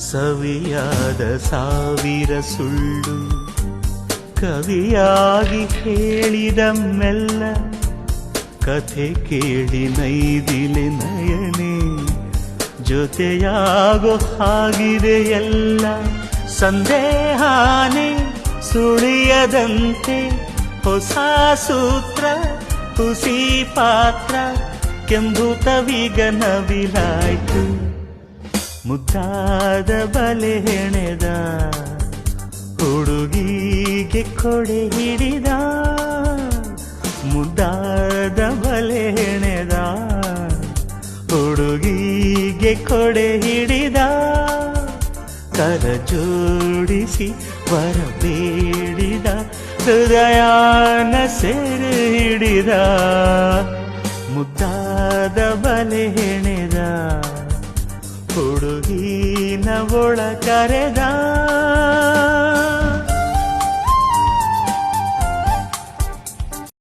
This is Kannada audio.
ಸವಿಯಾದ ಸಾವಿರ ಸುಳ್ಳು. ಕವಿಯಾಗಿ ಹೇಳಿದ ಮೆಲ್ಲ, ಕಥೆ ಕೇಳಿ ನೈದಿಲೆ ನಯನೆ. ಜೊತೆಯಾಗೋ ಹಾಗಿದೆ ಎಲ್ಲ, ಸಂದೇಹಾನೆ ಸುಳಿಯದಂತೆ. ಹೊಸ ಸೂತ್ರ, ಹುಸಿ ಪಾತ್ರ ಕೆಂಬುತವೀಗ ನವಿಲಾಯ್ತು. ಮುದ್ದಾದ ಬಲೆ ಹೆಣೆದ ಹುಡುಗಿಗೆ ಕೊಡೆ ಹಿಡಿದ ಮುದ್ದಾದ ಬಲೆ ಹೆಣೆದ ಹುಡುಗಿಗೆ ಕೊಡೆ ಹಿಡಿದ ಕರ ಜೋಡಿಸಿ ವರ ಬೇಡಿದ ಹೃದಯನ ಸೆರೆ ಹಿಡಿದ ಮುದ್ದಾದ ಬಲೆ ಹೆಣೆದ ಹುಡುಗಿನ ಒಳ ಕರೆದ